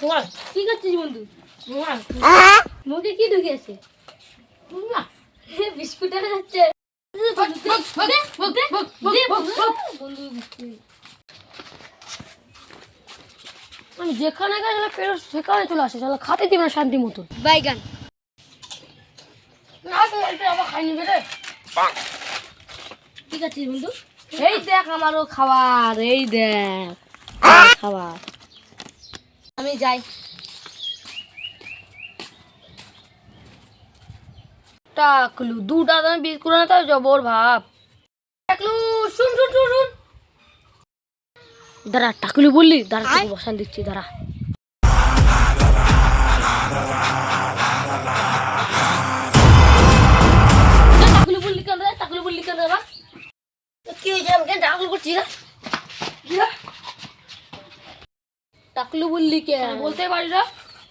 তোমার কি করছিস বন্ধু? মুখে কি ঢুকে আছে? তোমার বিস্কুট যাচ্ছে। বন্ধু, দে, দে, দে, বন্ধু, বন্ধু, বিস্কুট। আমি যেখানে গেলে পেরো সেখানে চলে আসে চলো খাতে দিবে না শান্তি মতো। বাইগান। না তো এটা আবার খাই নিবে রে কি করছিস বন্ধু? এই দেখ আমারও খাবার এই দেখ। আমার খাবার। আমি যাই। টাকলু দুটা দামে বিক্রি করে না তাই জবর ভাব। টাকলু শুন শুন শুন শুন। দাঁড়া টাকলু বললি? দাঁড়া তোকে বসান দিচ্ছি দাঁড়া। টাকলু বললি কেন রে? টাকলু বললি কেন রে বা? কি হয়েছে আমাকে? টাকলু করছি রে টাকলু বললি কে? বলতে পারি না।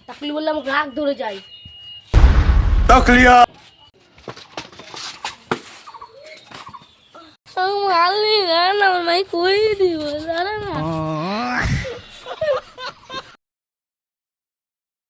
টাকলু বললে আমাকে রাগ ধরে যাই তকলিয়া। মারলি না না আমার মাই কই দিব? দাঁড়া না।